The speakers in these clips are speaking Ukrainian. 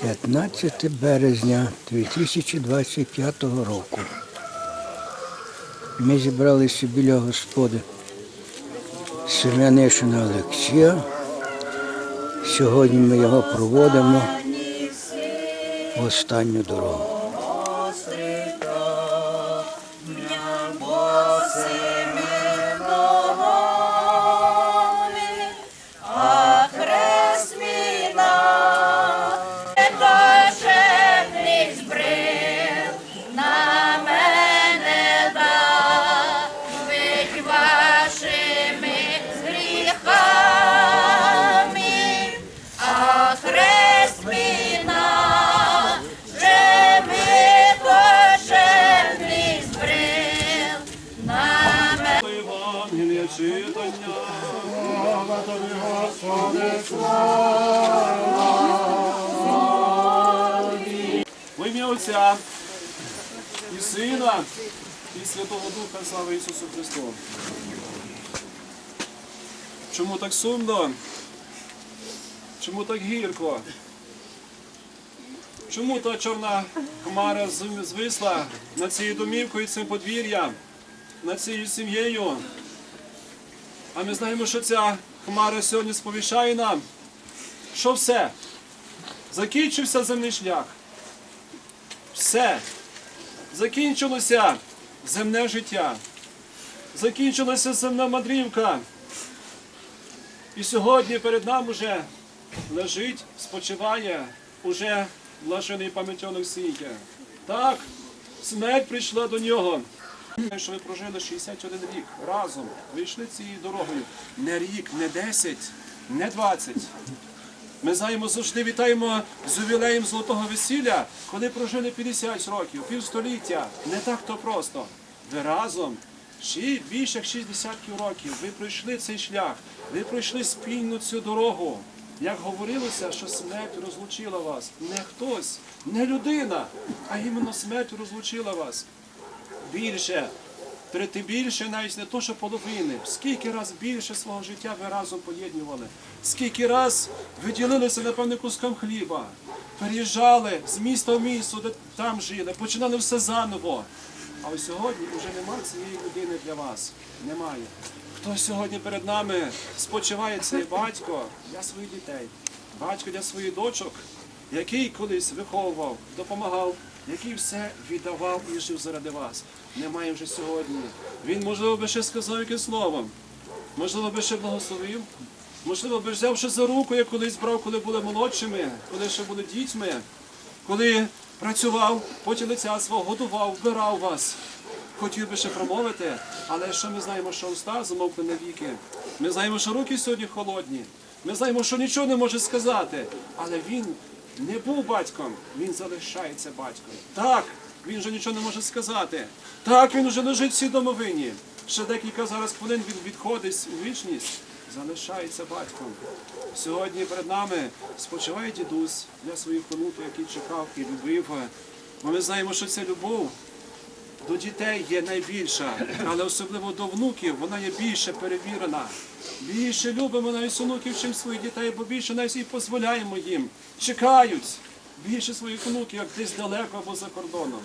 15 березня 2025 року. Ми зібралися біля господи Семенишина Олексія. Сьогодні ми його проводимо в останню дорогу. Отця і Сина, і Святого Духа, слава Ісусу Христу. Чому так сумно? Чому так гірко? Чому та чорна хмара звисла над цією домівкою, цим подвір'ям, над цією сім'єю? А ми знаємо, що ця хмара сьогодні сповіщає нам, що все. Закінчився земний шлях. Все. Закінчилося земне життя. Закінчилася земна мандрівка. І сьогодні перед нами вже лежить, спочиває уже блажений пам'ятьонок Сійке. Так, смерть прийшла до нього. Що ви прожили 61 рік разом, вийшли цією дорогою. Не рік, не 10, не 20. Ми знаємо, завжди вітаємо з ювілеєм золотого весілля, коли прожили 50 років, півстоліття. Не так то просто. Ви разом ще більше як 60 років. Ви пройшли цей шлях, ви пройшли спільну цю дорогу. Як говорилося, що смерть розлучила вас. Не хтось, не людина, а іменно смерть розлучила вас більше, трети більше, навіть не то, що половини. Скільки раз більше свого життя ви разом поєднували, скільки раз ви ділилися, напевне, куском хліба, переїжджали з міста в місто, де там жили, починали все заново. А ось сьогодні вже немає цієї людини для вас. Немає. Хто сьогодні перед нами спочиває цей батько для своїх дітей, батько для своїх дочок, який колись виховував, допомагав, який все віддавав і жив заради вас. Немає вже сьогодні. Він, можливо, би ще сказав якесь слово, можливо, би ще благословив, можливо, би взяв ще за руку, як колись брав, коли були молодшими, коли ще були дітьми, коли працював, потім лиця свого годував, вбирав вас. Хотів би ще промовити, але що ми знаємо, що уста замовкли навіки. Ми знаємо, що руки сьогодні холодні. Ми знаємо, що нічого не може сказати. Але він не був батьком, він залишається батьком. Так, він вже нічого не може сказати. Так, він вже лежить в цій домовині. Ще декілька зараз хвилин він відходить у вічність, залишається батьком. Сьогодні перед нами спочиває дідусь для своїх онуків, який чекав і любив. Бо ми знаємо, що це любов до дітей є найбільша, але особливо до внуків вона є більше перевірена. Більше любимо навіть онуків, чим своїх дітей, бо більше навіть і дозволяємо їм. Чекають більше своїх онуків, як десь далеко або за кордоном.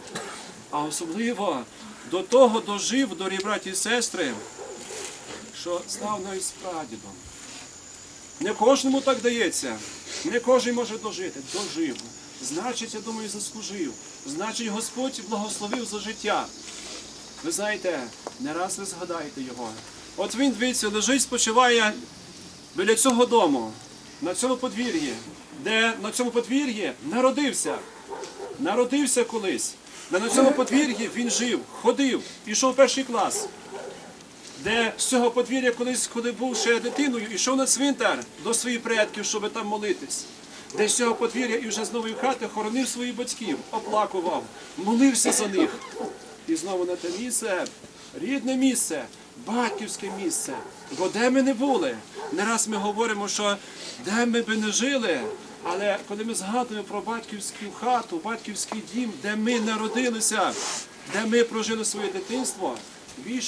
А особливо до того дожив, дорогі браті і сестри, що став навіть прадідом. Не кожному так дається, не кожен може дожити. Дожив. Значить, я думаю, заслужив. Значить, Господь благословив за життя. Ви знаєте, не раз ви згадаєте його. От він, дивіться, лежить, спочиває біля цього дому, на цьому подвір'ї, де на цьому подвір'ї народився. Народився колись. Де на цьому подвір'ї він жив, ходив, пішов перший клас де з цього подвір'я колись, коли був ще дитиною, йшов на цвинтар до своїх предків, щоб там молитись. Де з цього подвір'я і вже з нової хати хоронив своїх батьків, оплакував, молився за них. І знову на те місце, рідне місце, батьківське місце. Бо де ми не були? Не раз ми говоримо, що де ми би не жили, але коли ми згадуємо про батьківську хату, батьківський дім, де ми народилися, де ми прожили своє дитинство,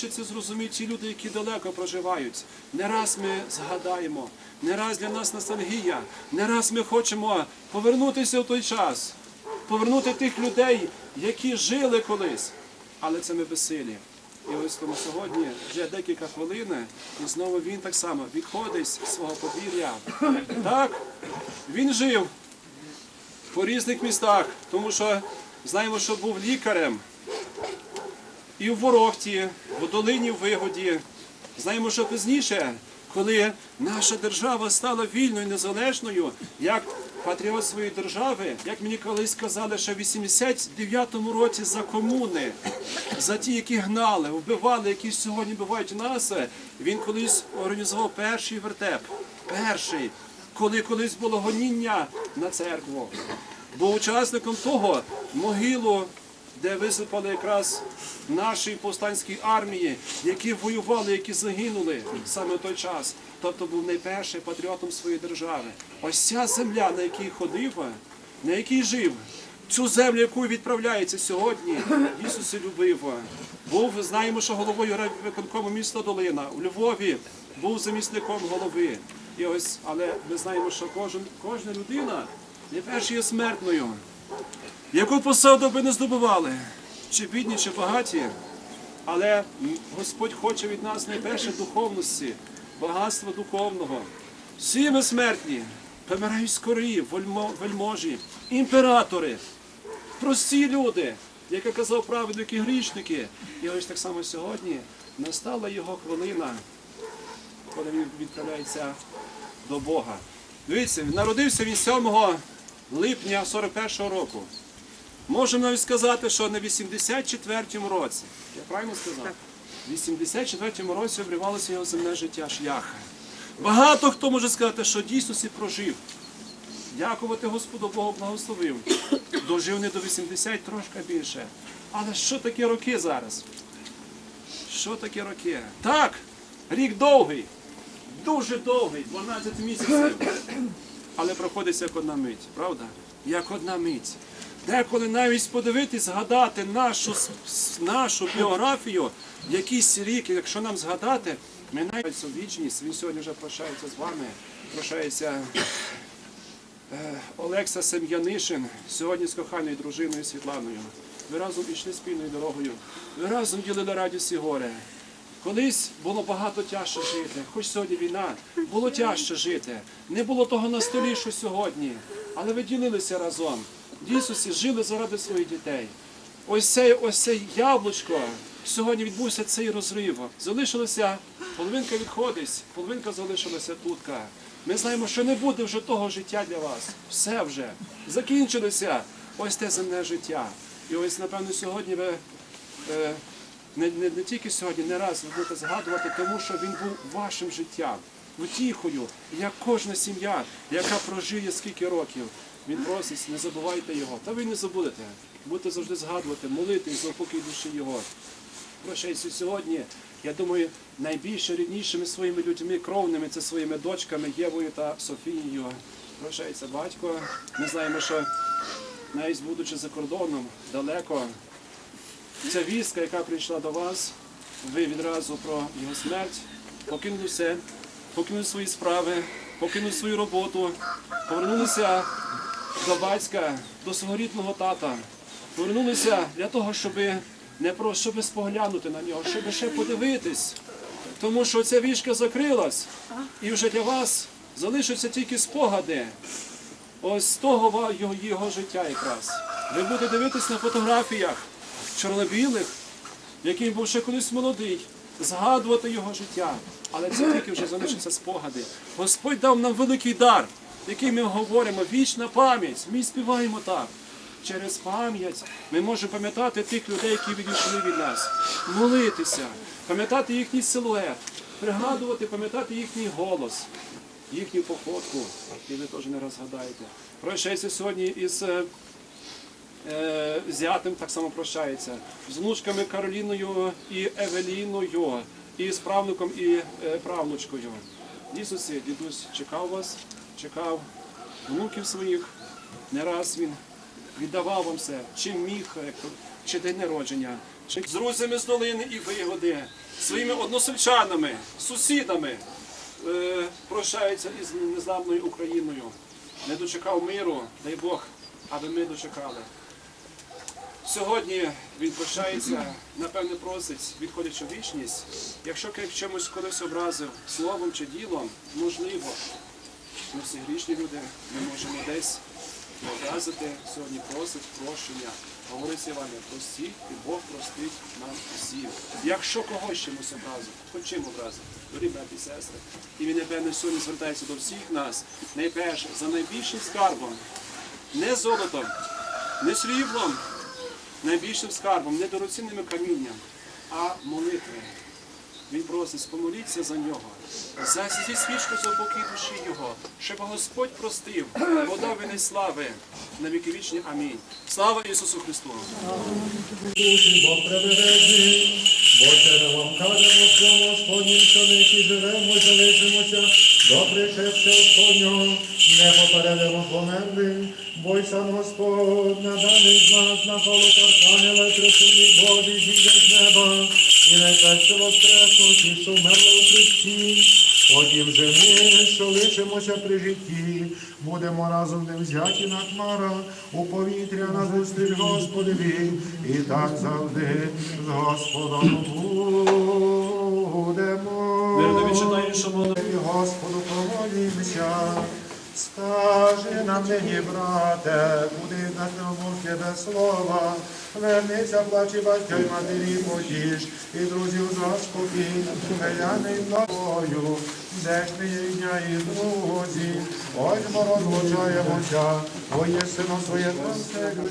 це зрозуміють ті люди, які далеко проживають. Не раз ми згадаємо, не раз для нас ностальгія, не раз ми хочемо повернутися в той час, повернути тих людей, які жили колись, але це ми безсилі. І ось тому сьогодні вже декілька хвилин, і знову він так само відходить з свого подвір'я. Так, він жив по різних містах, тому що знаємо, що був лікарем і в Ворохті, в долині в Вигоді. Знаємо, що пізніше, коли наша держава стала вільною, незалежною, як патріот своєї держави, як мені колись сказали, що в 89-му році за комуни, за ті, які гнали, вбивали, які сьогодні вбивають нас, він колись організував перший вертеп. Перший, коли колись було гоніння на церкву. Був учасником того могилу де висипали якраз нашій повстанській армії, які воювали, які загинули саме в той час. Тобто був найперший патріотом своєї держави. Ось ця земля, на якій ходив, на якій жив, цю землю, яку відправляється сьогодні, Ісус любив. Був, знаємо, що головою виконкому міста Долина у Львові був замісником голови. І ось, але ми знаємо, що кожен, кожна людина не найперше є смертною. Яку посаду би не здобували, чи бідні, чи багаті, але Господь хоче від нас найперше духовності, багатства духовного. Всі ми смертні, помирають скорі, вельмо- вельможі, імператори, прості люди, як казав праведник і грішники. І ось так само сьогодні настала його хвилина, коли він відправляється до Бога. Дивіться, народився він 7 липня 41-го року. Можемо навіть сказати, що на 84-му році, я правильно сказав? В 84-му році обривалося його земне життя, шлях. Багато хто може сказати, що дійсно сі прожив. Дякувати Господу Богу благословив. Дожив не до 80, трошки більше. Але що таке роки зараз? Що таке роки? Так, рік довгий, дуже довгий, 12 місяців. Але проходить як одна мить, правда? Як одна мить. Деколи навіть подивитись, згадати нашу, нашу біографію, якийсь рік, якщо нам згадати, минається вічність. Він сьогодні вже прощається з вами, прощається е, Олекса Сем'янишин сьогодні з коханою дружиною Світланою. Ви разом пішли спільною дорогою, ви разом ділили радість і горе. Колись було багато тяжче жити, хоч сьогодні війна, було тяжче жити. Не було того на столі, що сьогодні, але ви ділилися разом. Дійсусі жили заради своїх дітей. Ось це, ось це яблучко. Сьогодні відбувся цей розрив. Залишилося, половинка відходить, половинка залишилася тутка. Ми знаємо, що не буде вже того життя для вас. Все вже. Закінчилося ось те земне життя. І ось, напевно, сьогодні ви е, не, не, не тільки сьогодні, не раз ви будете згадувати, тому що він був вашим життям, утіхою, як кожна сім'я, яка прожиє скільки років. Він просить, не забувайте його. Та ви не забудете. Будете завжди згадувати, молитись за упокій душі його. Прощаюся сьогодні, я думаю, найбільш ріднішими своїми людьми, кровними, це своїми дочками Євою та Софією. Прощається батько. Ми знаємо, що навіть будучи за кордоном, далеко, ця вістка, яка прийшла до вас, ви відразу про його смерть, покинули все, покинули свої справи, покинули свою роботу, повернулися до батька, до свого рідного тата, повернулися для того, щоб не про щоб споглянути на нього, щоб ще подивитись. Тому що ця вішка закрилась, і вже для вас залишаться тільки спогади. Ось того його, його життя якраз. Ви будете дивитись на фотографіях чорнобілих, який був ще колись молодий, згадувати його життя. Але це тільки вже залишаться спогади. Господь дав нам великий дар, який ми говоримо, вічна пам'ять. Ми співаємо так. Через пам'ять ми можемо пам'ятати тих людей, які відійшли від нас, молитися, пам'ятати їхній силует, пригадувати, пам'ятати їхній голос їхню походку, і ви теж не раз згадаєте. Прощається сьогодні із е, е, зятем, так само прощається, з внучками Кароліною і Евеліною, і з правнуком і е, правнучкою. Ісусі, дідусь чекав вас, чекав внуків своїх. Не раз він віддавав вам все, чим міг, чи день народження, чи з друзями з долини і вигоди, своїми односельчанами, сусідами е, прощається із незламною Україною. Не дочекав миру, дай Бог, аби ми дочекали. Сьогодні він прощається, напевне, просить, відходячи в вічність, якщо в чомусь колись образив словом чи ділом, можливо, ми всі грішні люди, ми можемо десь образити, сьогодні просить прощення. Говорить Іване, простіть, і Бог простить нам усім. Якщо когось чимось образив, хоч чим образив, дорогі брати і сестри. І він, напевне, сьогодні звертається до всіх нас, найперше, за найбільшим скарбом, не золотом, не сріблом, найбільшим скарбом, не дорогоцінними камінням, а молитви. Він просить, помоліться за нього, за зі свічку за упокій душі його, щоб Господь простив, подав слави на віки вічні. Амінь. Слава Ісусу Христу! Душі Бог прибережи, бо це ми вам кажемо, що Господнім, що нищі живемо залишимося, до пришепця Господнього, не попередимо померли, бо й сам Господь на даний знак на колокаркані електросумні Божі зійде з неба, і найперше воскреснуть, і що вмерли у Христі. Потім же ми, що лишимося при житті, будемо разом ним взяті на хмара у повітря на зустріч Господові, і так завжди з Господом будемо. Вірно Господу помолімся. Скажи нам нині, брате, куди на мовки без слова, вернися, плачі батька й матері потіш, і друзів заспокій, меляний тобою, де ж ти є і друзі, ось ми розлучаємося, твоє сино своє концелю.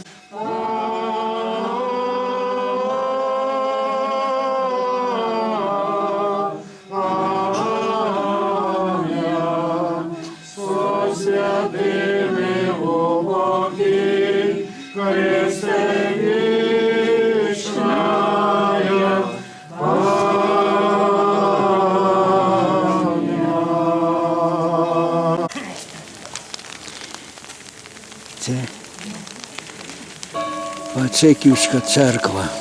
Це церква.